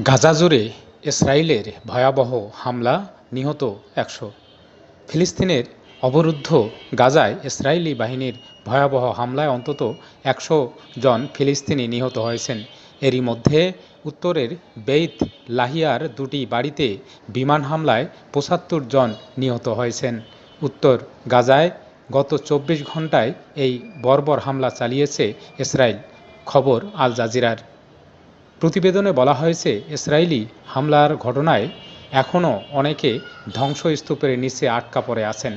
গাজা জুড়ে ইসরায়েলের ভয়াবহ হামলা নিহত একশো। ফিলিস্তিনের অবরুদ্ধ গাজায় ইসরায়েলি বাহিনীর ভয়াবহ হামলায় অন্তত একশো জন ফিলিস্তিনি নিহত হয়েছেন। এরই মধ্যে উত্তরের বেইত লাহিয়ার দুটি বাড়িতে বিমান হামলায় পঁচাত্তর জন নিহত হয়েছেন। উত্তর গাজায় গত চব্বিশ ঘন্টায় এই বর্বর হামলা চালিয়েছে ইসরায়েল। খবর আল জাজিরার। প্রতিবেদনে বলা হয়েছে ইসরায়েলি হামলার ঘটনায় এখনও অনেকে ধ্বংসস্তূপের নিচে আটকা পড়ে আছেন।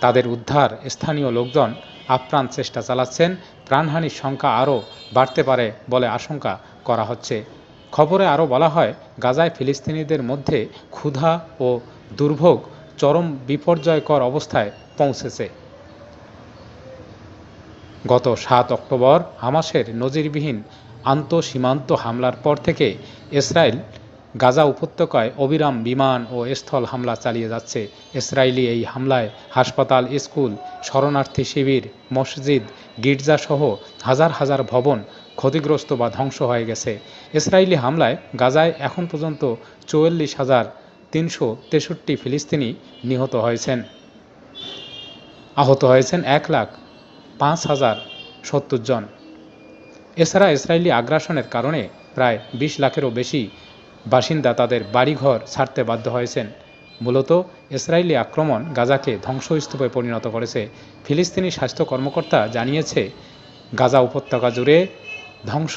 তাদের উদ্ধার স্থানীয় লোকজন আপ্রাণ চেষ্টা চালাচ্ছেন, প্রাণহানির সংখ্যা আরও বাড়তে পারে বলে আশঙ্কা করা হচ্ছে। খবরে আরও বলা হয়, গাজায় ফিলিস্তিনিদের মধ্যে ক্ষুধা ও দুর্ভোগ চরম বিপর্যয়কর অবস্থায় পৌঁছেছে। গত সাত অক্টোবর হামাসের নজিরবিহীন আন্তঃসীমান্ত হামলার পর থেকে ইসরায়েল গাজা উপত্যকায় অবিরাম বিমান ও স্থল হামলা চালিয়ে যাচ্ছে। ইসরায়েলি এই হামলায় হাসপাতাল, স্কুল, শরণার্থী শিবির, মসজিদ, গির্জাসহ হাজার হাজার ভবন ক্ষতিগ্রস্ত বা ধ্বংস হয়ে গেছে। ইসরায়েলি হামলায় গাজায় এখন পর্যন্ত চুয়াল্লিশ হাজার তিনশো তেষট্টি ফিলিস্তিনি নিহত হয়েছেন। আহত হয়েছেন এক লাখ পাঁচ হাজার সত্তর জন। এছাড়া ইসরায়েলি আগ্রাসনের কারণে প্রায় বিশ লাখেরও বেশি বাসিন্দা তাদের বাড়িঘর ছাড়তে বাধ্য হয়েছেন। মূলত ইসরায়েলি আক্রমণ গাজাকে ধ্বংসস্তূপে পরিণত করেছে। ফিলিস্তিনি স্বাস্থ্য কর্মকর্তা জানিয়েছে, গাজা উপত্যকা জুড়ে ধ্বংস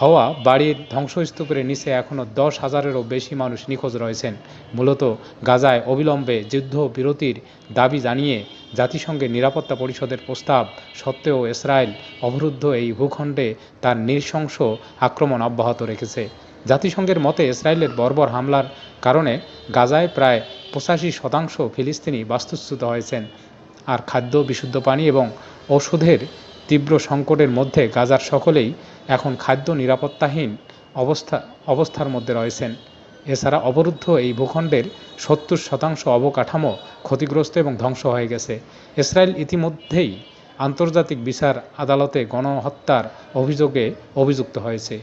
হওয়া বাড়ির ধ্বংসস্তূপের নিচে এখনও দশ হাজারেরও বেশি মানুষ নিখোঁজ রয়েছেন। মূলত গাজায় অবিলম্বে যুদ্ধ বিরতির দাবি জানিয়ে জাতিসংঘের নিরাপত্তা পরিষদের প্রস্তাব সত্ত্বেও ইসরায়েল অবরুদ্ধ এই ভূখণ্ডে তার নৃশংস আক্রমণ অব্যাহত রেখেছে। জাতিসংঘের মতে, ইসরায়েলের বর্বর হামলার কারণে গাজায় প্রায় পঁচাশি শতাংশ ফিলিস্তিনি বাস্তুচ্যুত হয়েছেন। আর খাদ্য, বিশুদ্ধ পানি এবং ওষুধের তীব্র সংকটের মধ্যে গাজার সকলেই এখন খাদ্য নিরাপত্তাহীন অবস্থা, অবস্থার মধ্যে রয়েছেন। এছাড়া অবরুদ্ধ এই ভূখণ্ডের সত্তর শতাংশ অবকাঠামো ক্ষতিগ্রস্ত এবং ধ্বংস হয়ে গেছে। ইসরায়েল ইতিমধ্যেই আন্তর্জাতিক বিচার আদালতে গণহত্যার অভিযোগে অভিযুক্ত হয়েছে।